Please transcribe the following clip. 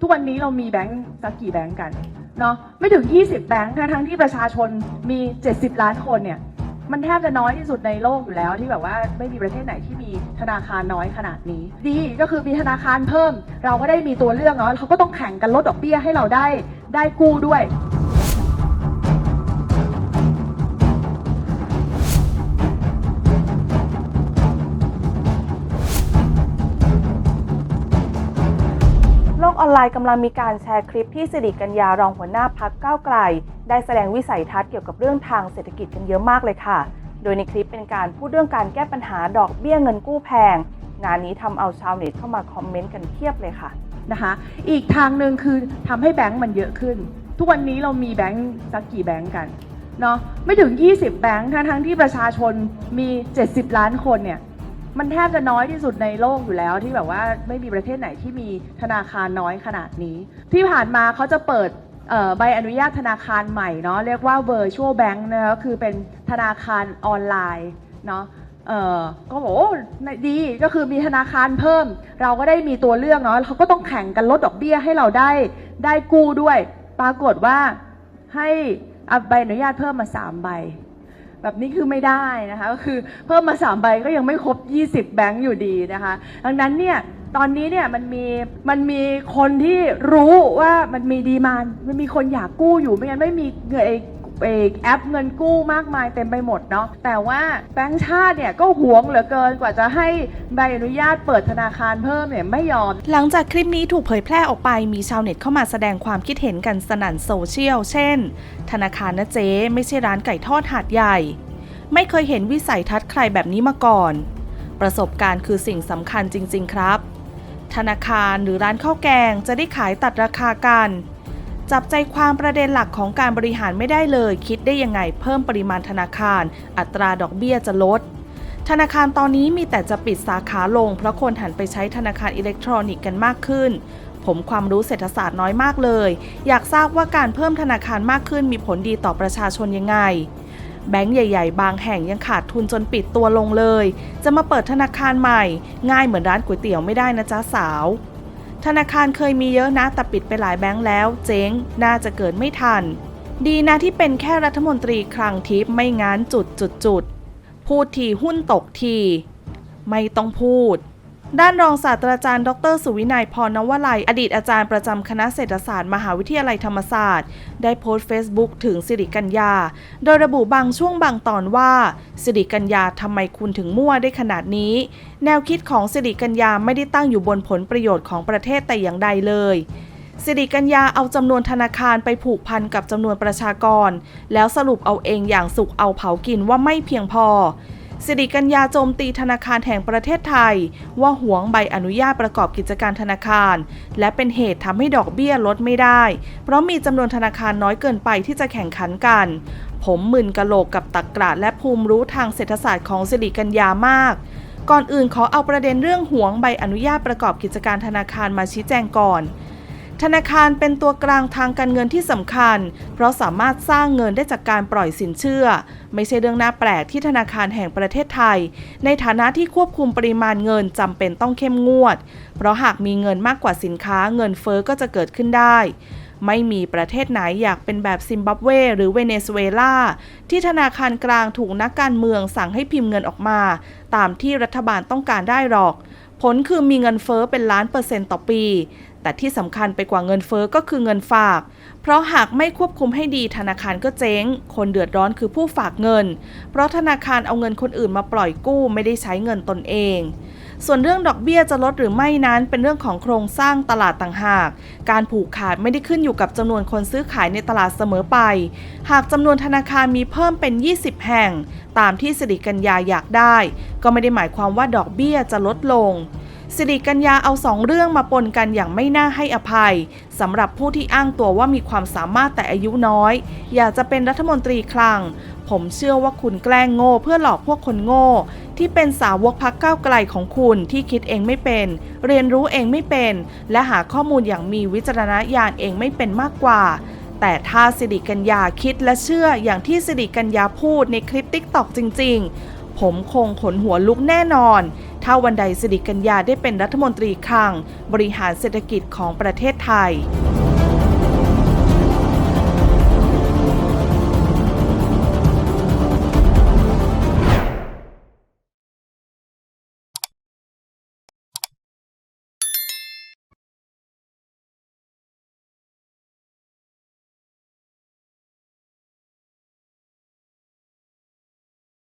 ทุกวันนี้เรามีแบงก์สักกี่แบงก์กันเนาะไม่ถึง 20 แบงก์ทั้งทั้งที่ประชาชนมี 70 ล้านคนเนี่ยมันแทบจะน้อยที่สุดในโลกอยู่แล้วที่แบบว่าไม่มีประเทศไหนที่มีธนาคารน้อยขนาดนี้ ดีก็คือมีธนาคารเพิ่ม เราก็ได้มีตัวเลือกเนาะเขาก็ต้องแข่งกันลดดอกเบี้ยให้เราได้ได้กู้ด้วย ลกออนไลน์กำลังมีการแชร์คลิปที่สิริกัญญารองหัวหน้าพักก้าวไกล ได้แสดงวิสัยทัศน์เกี่ยวกับเรื่องทางเศรษฐกิจกันเยอะมากเลยค่ะ โดยในคลิปเป็นการพูดเรื่องการแก้ปัญหาดอกเบี้ยเงินกู้แพง งานนี้ทำเอาชาวเน็ตเข้ามาคอมเมนต์กันเพียบเลยค่ะนะคะอีกทางหนึ่งคือทำให้แบงก์มันเยอะขึ้น ทุกวันนี้เรามีแบงก์สักกี่แบงก์กันเนาะไม่ถึง 20 แบงก์ทั้งทั้งที่ประชาชนมี 70 ล้านคนเนี่ย มันแทบจะน้อยที่สุดในโลกอยู่แล้วที่แบบว่าไม่มีประเทศไหนที่มีธนาคารน้อยขนาดนี้ ที่ผ่านมาเขาจะเปิดใบอนุญาตธนาคารใหม่เนาะเรียกว่า virtual bank นะคะคือเป็นธนาคารออนไลน์เนาะก็บอกโอ้ดีก็คือมีธนาคารเพิ่ม เราก็ได้มีตัวเลือกเนาะเขาก็ต้องแข่งกันลดดอกเบี้ยให้เราได้ได้กู้ด้วย ปรากฏว่าให้อาใบอนุญาตเพิ่มมาสามใบ แบบนี้คือไม่ได้นะคะก็คือเพิ่มมาสามใบก็ยังไม่ครบ 20 แบงก์อยู่ดีนะคะ ดังนั้นเนี่ยตอนนี้เนี่ยมันมีมันมีคนที่รู้ว่ามันมีดีมานมันมีคนอยากกู้อยู่ไม่งั้นไม่มีเงินไอ้ไอ้ แอปเงินกู้มากมายเต็มไปหมดเนาะแต่ว่าแบงก์ชาติเนี่ยก็หวงเหลือเกินกว่าจะให้ใบอนุญาตเปิดธนาคารเพิ่มเนี่ยไม่ยอม หลังจากคลิปนี้ถูกเผยแพร่ออกไปมีชาวเน็ตเข้ามาแสดงความคิดเห็นกันสนั่นโซเชียลเช่น ธนาคารนะเจ๊ไม่ใช่ร้านไก่ทอดหาดใหญ่ ไม่เคยเห็นวิสัยทัศน์ใครแบบนี้มาก่อน ประสบการณ์คือสิ่งสำคัญจริง ๆ ครับ ธนาคารหรือร้านข้าวแกงจะได้ขายตัดราคากัน จับใจความประเด็นหลักของการบริหารไม่ได้เลย คิดได้ยังไงเพิ่มปริมาณธนาคาร อัตราดอกเบี้ยจะลด ธนาคารตอนนี้มีแต่จะปิดสาขาลง เพราะคนหันไปใช้ธนาคารอิเล็กทรอนิกส์กันมากขึ้น ผมความรู้เศรษฐศาสตร์น้อยมากเลย อยากทราบว่าการเพิ่มธนาคารมากขึ้นมีผลดีต่อประชาชนยังไงแบงก์ใหญ่ ๆ บางแห่งยังขาดทุนจนปิดตัวลงเลย จะมาเปิดธนาคารใหม่ ง่ายเหมือนร้านก๋วยเตี๋ยวไม่ได้นะจ๊ะสาว ธนาคารเคยมีเยอะนะแต่ปิดไปหลายแบงก์แล้ว เจ๊ง น่าจะเกิดไม่ทัน ดีนะที่เป็นแค่รัฐมนตรีคลังทิพย์ไม่งั้นจุดจุดจุดพูดทีหุ้นตกที ไม่ต้องพูด ด้านรองศาสตราจารย์ ดร สุวินัยพรนวลัย อดีตอาจารย์ประจำคณะเศรษฐศาสตร์มหาวิทยาลัยธรรมศาสตร์ ได้โพสต์เฟซบุ๊กถึงสิริกัญญา โดยระบุบางช่วงบางตอนว่า สิริกัญญาทำไมคุณถึงมั่วได้ขนาดนี้ แนวคิดของสิริกัญญาไม่ได้ตั้งอยู่บนผลประโยชน์ของประเทศแต่อย่างใดเลยสิริกัญญาเอาจำนวนธนาคารไปผูกพันกับจำนวนประชากร แล้วสรุปเอาเองอย่างสุกเอาเผากินว่าไม่เพียงพอ สิริกัญญาโจมตีธนาคารแห่งประเทศไทย ว่าหวงใบอนุญาตประกอบกิจการธนาคาร และเป็นเหตุทำให้ดอกเบี้ยลดไม่ได้ เพราะมีจำนวนธนาคารน้อยเกินไปที่จะแข่งขันกัน ผมมึนกะโหลกกับตักกระและภูมิรู้ทางเศรษฐศาสตร์ของสิริกัญญามากก่อนอื่นขอเอาประเด็นเรื่องหวงใบอนุญาตประกอบกิจการธนาคารมาชี้แจงก่อน ธนาคารเป็นตัวกลางทางการเงินที่สำคัญ เพราะสามารถสร้างเงินได้จากการปล่อยสินเชื่อ ไม่ใช่เรื่องน่าแปลกที่ธนาคารแห่งประเทศไทย ในฐานะที่ควบคุมปริมาณเงินจำเป็นต้องเข้มงวด เพราะหากมีเงินมากกว่าสินค้าเงินเฟอ้อก็จะเกิดขึ้นได้ ไม่มีประเทศไหนอยากเป็นแบบซิมบับเว หรือเวเนซุเอลาที่ธนาคารกลางถูกนักการเมืองสั่งให้พิมพ์เงินออกมา ตามที่รัฐบาลต้องการได้หรอกผลคือมีเงินเฟอ้อเป็นล้านเปอร์เซ็นต์ต่อปี แต่ที่สำคัญไปกว่าเงินเฟอ้อก็คือเงินฝาก เพราะหากไม่ควบคุมให้ดีธนาคารก็เจ๊ง คนเดือดร้อนคือผู้ฝากเงิน เพราะธนาคารเอาเงินคนอื่นมาปล่อยกู้ไม่ได้ใช้เงินตนเอง ส่วนเรื่องดอกเบี้ยจะลดหรือไม่นั้นเป็นเรื่องของโครงสร้างตลาดต่างหาก การผูกขาดไม่ได้ขึ้นอยู่กับจำนวนคนซื้อขายในตลาดเสมอไป หากจำนวนธนาคารมีเพิ่มเป็น 20 แห่ง ตามที่สิริกัญญาอยากได้ ก็ไม่ได้หมายความว่าดอกเบี้ยจะลดลง สิริกัญญาเอาสองเรื่องมาปนกันอย่างไม่น่าให้อภัยสำหรับผู้ที่อ้างตัวว่ามีความสามารถแต่อายุน้อย อยากจะเป็นรัฐมนตรีคลัง ผมเชื่อว่าคุณแกล้งโง่เพื่อหลอกพวกคนโง่ ที่เป็นสาวกพักก้าวไกลของคุณที่คิดเองไม่เป็น เรียนรู้เองไม่เป็น และหาข้อมูลอย่างมีวิจารณญาณเองไม่เป็นมากกว่าแต่ถ้าสิริกัญญาคิดและเชื่ออย่างที่สิริกัญญาพูดในคลิปติ๊กตอกจริง ๆ ผมคงขนหัวลุกแน่นอน ถ้าวันใดสิริกัญญาได้เป็นรัฐมนตรีคลังบริหารเศรษฐกิจของประเทศไทย